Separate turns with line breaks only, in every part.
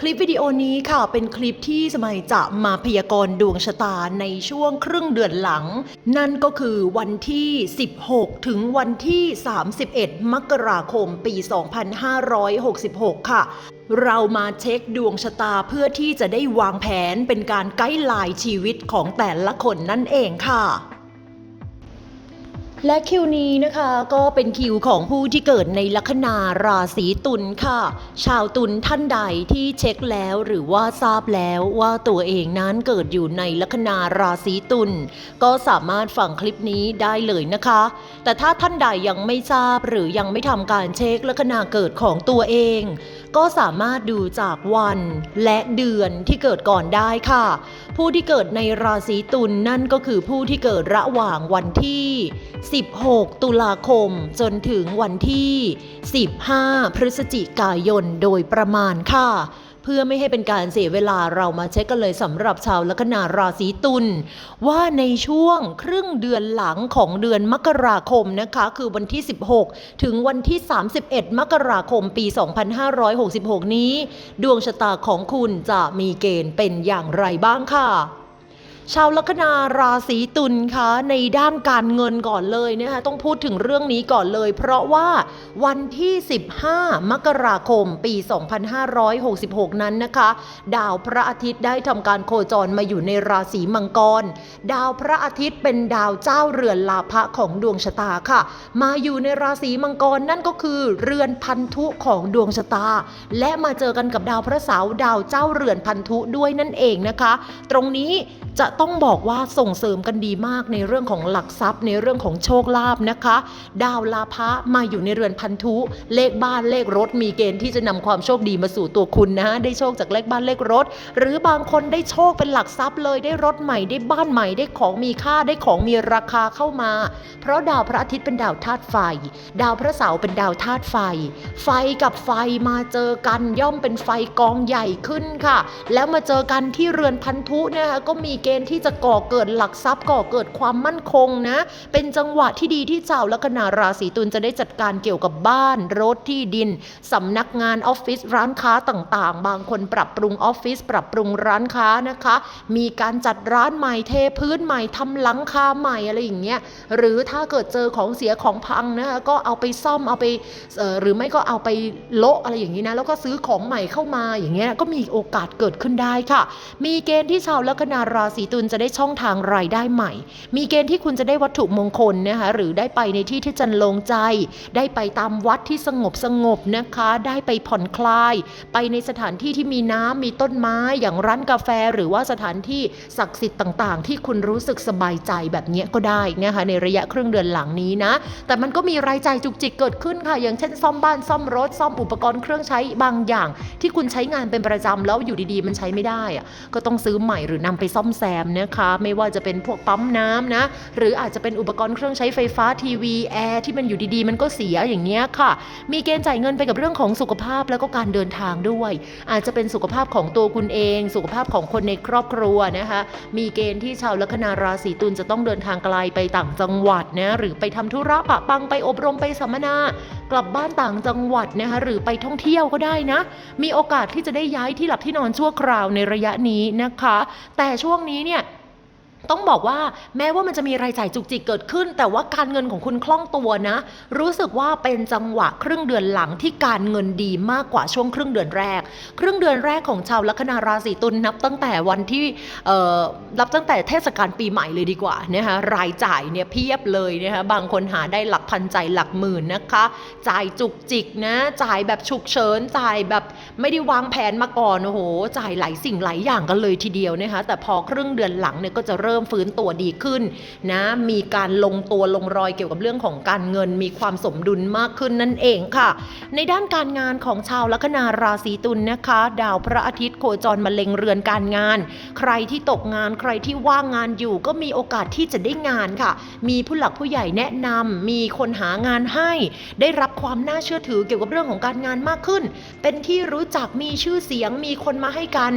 คลิปวิดีโอนี้ค่ะเป็นคลิปที่สมัยจะมาพยากรณ์ดวงชะตาในช่วงครึ่งเดือนหลัง นั่นก็คือวันที่ 16 ถึงวันที่ 31 มกราคมปี 2566 ค่ะเรามาเช็คดวงชะตาเพื่อที่จะได้วางแผนเป็นการไกด์ไลน์ชีวิตของแต่ละคนนั่นเองค่ะ และคิวนี้นะคะก็เป็นคิวของผู้ที่เกิดในลัคนาราศีตุลค่ะ ชาวตุลท่านใดที่เช็คแล้วหรือว่าทราบแล้วว่าตัวเองนั้นเกิดอยู่ในลัคนาราศีตุลก็สามารถฟังคลิปนี้ได้เลยนะคะ แต่ถ้าท่านใดยังไม่ทราบหรือยังไม่ทำการเช็คลัคนาเกิดของตัวเอง ก็สามารถดูจากวันและเดือนที่เกิดก่อนได้ค่ะ ผู้ที่เกิดในราศีตุลนั่นก็คือผู้ที่เกิดระหว่างวันที่ 16 ตุลาคมจนถึงวันที่ 15 พฤศจิกายนโดยประมาณค่ะ เพื่อไม่ให้เป็นการเสียเวลาเรามาเช็คกันเลยสำหรับชาวลัคนาราศีตุลว่าในช่วงครึ่งเดือนหลังของเดือนมกราคมนะคะคือวันที่ 16 ถึงวันที่ 31 มกราคมปี 2566 นี้ ดวงชะตาของคุณจะมีเกณฑ์เป็นอย่างไรบ้างค่ะ ชาวลัคนาราศีตุลคะในด้านการเงินก่อนเลยนะคะต้องพูดถึงเรื่องนี้ก่อนเลย เพราะว่าวันที่ 15 มกราคมปี 2566 นั้นนะคะ ดาวพระอาทิตย์ได้ทำการโคจรมาอยู่ในราศีมังกร ดาวพระอาทิตย์เป็นดาวเจ้าเรือนลาภะของดวงชะตาค่ะ มาอยู่ในราศีมังกรนั่นก็คือเรือนพันธุของดวงชะตา และมาเจอกันกับดาวพระเสาร์ดาวเจ้าเรือนพันธุด้วยนั่นเองนะคะ ตรงนี้ จะต้องบอกว่าส่งเสริมกันดีมากในเรื่องของหลักทรัพย์ ในเรื่องของโชคลาภนะคะ ดาวลาภะมาอยู่ในเรือนพันธุ เลขบ้านเลขรถ มีเกณฑ์ที่จะนำความโชคดีมาสู่ตัวคุณนะได้โชคจากเลขบ้านเลขรถ หรือบางคนได้โชคเป็นหลักทรัพย์เลยได้รถใหม่ได้บ้านใหม่ได้ของมีค่าได้ของมีราคาเข้ามา เพราะดาวพระอาทิตย์เป็นดาวธาตุไฟ ดาวพระเสาร์เป็นดาวธาตุไฟ ไฟกับไฟมาเจอกันย่อมเป็นไฟกองใหญ่ขึ้นค่ะ แล้วมาเจอกันที่เรือนพันธุนะคะก็มีเกณฑ์ที่จะก่อเกิดหลักทรัพย์ก่อเกิดความมั่นคงนะ เป็นจังหวะที่ดีที่เจ้าลัคนาราศีตุลจะได้จัดการเกี่ยวกับบ้าน รถที่ดิน สำนักงานออฟฟิศร้านค้าต่างๆ บางคนปรับปรุงออฟฟิศปรับปรุงร้านค้านะคะ มีการจัดร้านใหม่เทพื้นใหม่ทำหลังคาใหม่อะไรอย่างเงี้ยหรือถ้าเกิดเจอของเสียของพังนะคะก็เอาไปซ่อมเอาไปหรือไม่ก็เอาไปโละอะไรอย่างนี้นะแล้วก็ซื้อของใหม่เข้ามาอย่างเงี้ยก็มีโอกาสเกิดขึ้นได้ค่ะ มีเกณฑ์ที่ชาวลัคนาราศีตุลจะได้ช่องทางรายได้ใหม่ มีเกณฑ์ที่คุณจะได้วัตถุมงคลนะคะหรือได้ไปในที่ที่จันลงใจ ได้ไปตามวัดที่สงบสงบนะคะ ได้ไปผ่อนคลาย ไปในสถานที่ที่มีน้ำมีต้นไม้อย่างร้านกาแฟ หรือว่าสถานที่ศักดิ์สิทธิ์ต่าง ๆ ที่คุณรู้สึกสบายใจแบบนี้ก็ได้นะคะในระยะครึ่งเดือนหลังนี้นะ แต่มันก็มีรายจ่ายจุกจิกเกิดขึ้นค่ะ อย่างเช่น ซ่อมบ้านซ่อมรถ ซ่อมอุปกรณ์เครื่องใช้บางอย่าง ที่คุณใช้งานเป็นประจำแล้วอยู่ดีๆ มันใช้ไม่ได้อะก็ต้องซื้อใหม่หรือนำไปซ่อมแซมนะคะ ไม่ว่าจะเป็นพวกปั๊มน้ำนะ หรืออาจจะเป็นอุปกรณ์เครื่องใช้ไฟฟ้าทีวีแอร์ที่มันอยู่ดีๆ มันก็เสียอย่างเงี้ยค่ะ มีเกณฑ์จ่ายเงินไปกับเรื่องของสุขภาพแล้วก็การเดินทางด้วย อาจจะเป็นสุขภาพของตัวคุณเอง สุขภาพของคนในครอบครัวนะคะ มีเกณฑ์ที่ชาวลัคนาราศีตุลจะต้องเดินทางไกลไปต่างจังหวัดนะหรือไปทำธุระปะปังไปอบรมไปสัมมนา กลับบ้านต่างจังหวัดนะคะหรือไปท่องเที่ยวก็ได้นะ มีโอกาสที่จะได้ย้ายที่หลับที่นอนชั่วคราวในระยะนี้นะคะ แต่ช่วงนี้นี้เนี่ย ต้องบอกว่าแม้ว่ามันจะมีรายจ่ายจุกจิกเกิดขึ้น แต่ว่าการเงินของคุณคล่องตัวนะ รู้สึกว่าเป็นจังหวะครึ่งเดือนหลังที่การเงินดีมากกว่าช่วงครึ่งเดือนแรก ครึ่งเดือนแรกของชาวลัคนาราศีตุลนับตั้งแต่วันที่เอ่อนับตั้งแต่เทศกาลปีใหม่เลยดีกว่านะคะรายจ่ายเนี่ยเพียบเลยนะคะบางคนหาได้หลักพันใจายหลักหมื่นนะคะ จ่ายจุกจิกนะจ่ายแบบฉุกเฉินจ่ายแบบไม่ได้วางแผนมาก่อนโอ้โหจ่ายหลายสิ่งหลายอย่างกันเลยทีเดียวนะคะแต่พอครึ่งเดือนหลังเนี่ยก็จะเริ่มริ่มฟื้นตัวดีขึ้นนะมีการลงตัวลงรอยเกี่ยวกับเรื่องของการเงิน มีความสมดุลมากขึ้นนั่นเองค่ะ ในด้านการงานของชาวลัคนาราศีตุลนะคะ ดาวพระอาทิตย์โคจรมาเล็งเรือนการงาน ใครที่ตกงานใครที่ว่างงานอยู่ก็มีโอกาสที่จะได้งานค่ะ มีผู้หลักผู้ใหญ่แนะนำมีคนหางานให้ ได้รับความน่าเชื่อถือเกี่ยวกับเรื่องของการงานมากขึ้น เป็นที่รู้จักมีชื่อเสียง มีคนมาให้การ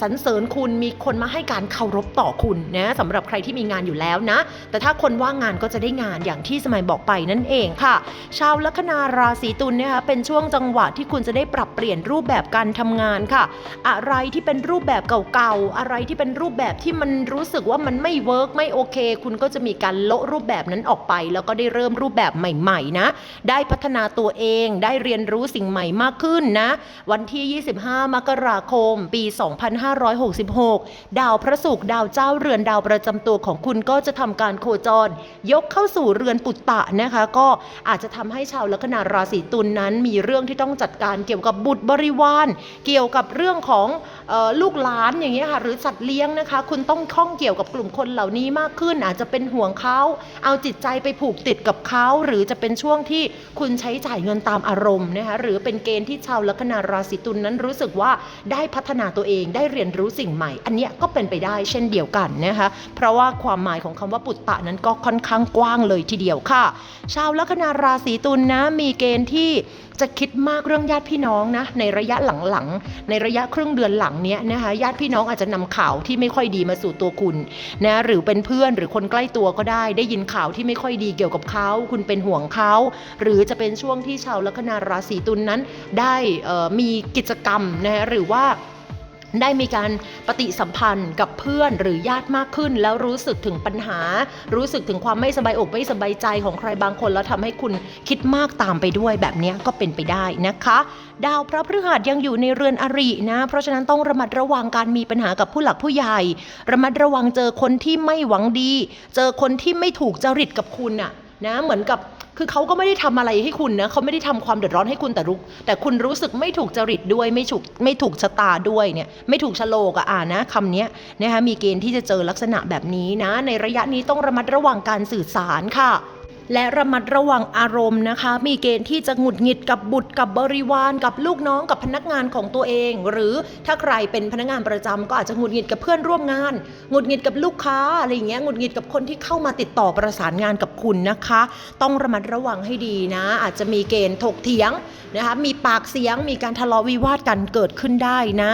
สรรเสริญคุณ มีคนมาให้การเคารพต่อคุณนะสำหรับใครที่มีงานอยู่แล้วนะ แต่ถ้าคนว่างงานก็จะได้งานอย่างที่สมัยบอกไปนั่นเองค่ะ ชาวลัคนาราศีตุลเนี่ยค่ะเป็นช่วงจังหวะที่คุณจะได้ปรับเปลี่ยนรูปแบบการทำงานค่ะ อะไรที่เป็นรูปแบบเก่าๆอะไรที่เป็นรูปแบบที่มันรู้สึกว่ามันไม่เวิร์กไม่โอเค คุณก็จะมีการโละรูปแบบนั้นออกไป แล้วก็ได้เริ่มรูปแบบใหม่ๆนะ ได้พัฒนาตัวเองได้เรียนรู้สิ่งใหม่มากขึ้นนะ วันที่ 25 มกราคม ปี 2566 ดาวพระศุกร์ดาวเจ้าเรือนดาวประจำตัวของคุณก็จะทำการโคจร ยกเข้าสู่เรือนปุตตะนะคะ ก็อาจจะทำให้ชาวลัคนาราศีตุลนนั้นมีเรื่องที่ต้องจัดการเกี่ยวกับบุตรบริวาร เกี่ยวกับเรื่องของออลูกหลานอย่างเงี้ยค่ะหรือสัตว์เลี้ยงนะคะ คุณต้องข้องเกี่ยวกับกลุ่มคนเหล่านี้มากขึ้น อาจจะเป็นห่วงเขาเอาจิตใจไปผูกติดกับเขาหรือจะเป็นช่วงที่คุณใช้จ่ายเงินตามอารมณ์นะคะหรือเป็นเกณฑ์ที่ชาวลัคนาราศีตุลนั้นรู้สึกว่าได้พัฒนาตัวเองได้เรียนรู้สิ่งใหม่ อันเนี้ยก็เป็นไปได้เช่นเดียวกันนะคะเพราะว่าความหมายของคำว่าปุตตะนั้นก็ค่อนข้างกว้างเลยทีเดียวค่ะ ชาวลัคนาราศีตุลนะมีเกณฑ์ที่จะคิดมากเรื่องญาติพี่น้องนะในระยะหลังๆ ในระยะครึ่งเดือนหลังเนี้ยนะคะญาติพี่น้องอาจจะนำข่าวที่ไม่ค่อยดีมาสู่ตัวคุณนะหรือเป็นเพื่อนหรือคนใกล้ตัวก็ได้ ได้ยินข่าวที่ไม่ค่อยดีเกี่ยวกับเขาคุณเป็นห่วงเขาหรือจะเป็นช่วงที่ชาวลัคนาราศีตุลนั้น ได้มีกิจกรรมนะหรือว่า ได้มีการปฏิสัมพันธ์กับเพื่อนหรือญาติมากขึ้น แล้วรู้สึกถึงปัญหา รู้สึกถึงความไม่สบายอกไม่สบายใจของใครบางคน แล้วทำให้คุณคิดมากตามไปด้วยแบบนี้ก็เป็นไปได้นะคะ ดาวพระพฤหัสยังอยู่ในเรือนอรินะ เพราะฉะนั้นต้องระมัดระวังการมีปัญหากับผู้หลักผู้ใหญ่ ระมัดระวังเจอคนที่ไม่หวังดี เจอคนที่ไม่ถูกจริตกับคุณอะนะเหมือนกับ คือเขาก็ไม่ได้ทำอะไรให้คุณนะเขาไม่ได้ทำความเดือดร้อนให้คุณแต่รู้แต่คุณรู้สึกไม่ถูกจริตด้วยไม่ถูกไม่ถูกชะตาด้วยเนี่ยไม่ถูกชะโลกอะอ่านะคำนี้นะคะมีเกณฑ์ที่จะเจอลักษณะแบบนี้นะ ในระยะนี้ต้องระมัดระวังการสื่อสารค่ะ และระมัดระวังอารมณ์นะคะ มีเกณฑ์ที่จะหงุดหงิดกับบุตรกับบริวารกับลูกน้องกับพนักงานของตัวเอง หรือถ้าใครเป็นพนักงานประจำก็อาจจะหงุดหงิดกับเพื่อนร่วมงานหงุดหงิดกับลูกค้าอะไรอย่างเงี้ยหงุดหงิดกับคนที่เข้ามาติดต่อประสานงานกับคุณนะคะ ต้องระมัดระวังให้ดีนะ อาจจะมีเกณฑ์ถกเถียงนะคะมีปากเสียงมีการทะเลาะวิวาทกันเกิดขึ้นได้นะ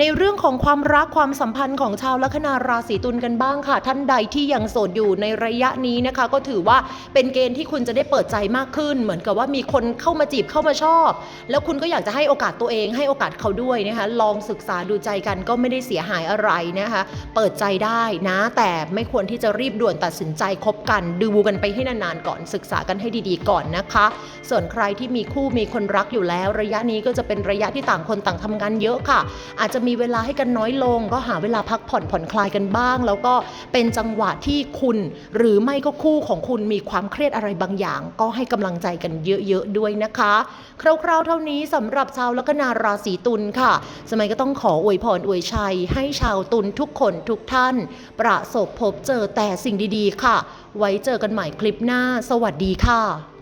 ในเรื่องของความรักความสัมพันธ์ของชาวลัคนาราศีตุลกันบ้างค่ะ ท่านใดที่ยังโสดอยู่ในระยะนี้นะคะ ก็ถือว่าเป็นเกณฑ์ที่คุณจะได้เปิดใจมากขึ้น เหมือนกับว่ามีคนเข้ามาจีบเข้ามาชอบ แล้วคุณก็อยากจะให้โอกาสตัวเองให้โอกาสเขาด้วยนะคะลองศึกษาดูใจกันก็ไม่ได้เสียหายอะไรนะคะ เปิดใจได้นะ แต่ไม่ควรที่จะรีบด่วนตัดสินใจคบกัน ดูกันไปให้นานๆก่อนศึกษากันให้ดีๆก่อนนะคะ ส่วนใครที่มีคู่มีคนรักอยู่แล้ว ระยะนี้ก็จะเป็นระยะที่ต่างคนต่างทำงานเยอะค่ะ อาจจะมีเวลาให้กันน้อยลง ก็หาเวลาพักผ่อนผ่อนคลายกันบ้าง แล้วก็เป็นจังหวะที่คุณ หรือไม่ก็คู่ของคุณมีความเครียดอะไรบางอย่าง ก็ให้กำลังใจกันเยอะๆด้วยนะคะ คร่าวๆเท่านี้สำหรับชาวลัคนาราศีตุลค่ะ สมัยก็ต้องขออวยพรอวยชัย ให้ชาวตุลทุกคนทุกท่าน ประสบพบเจอแต่สิ่งดีๆ ค่ะ ไว้เจอกันใหม่คลิปหน้า สวัสดีค่ะ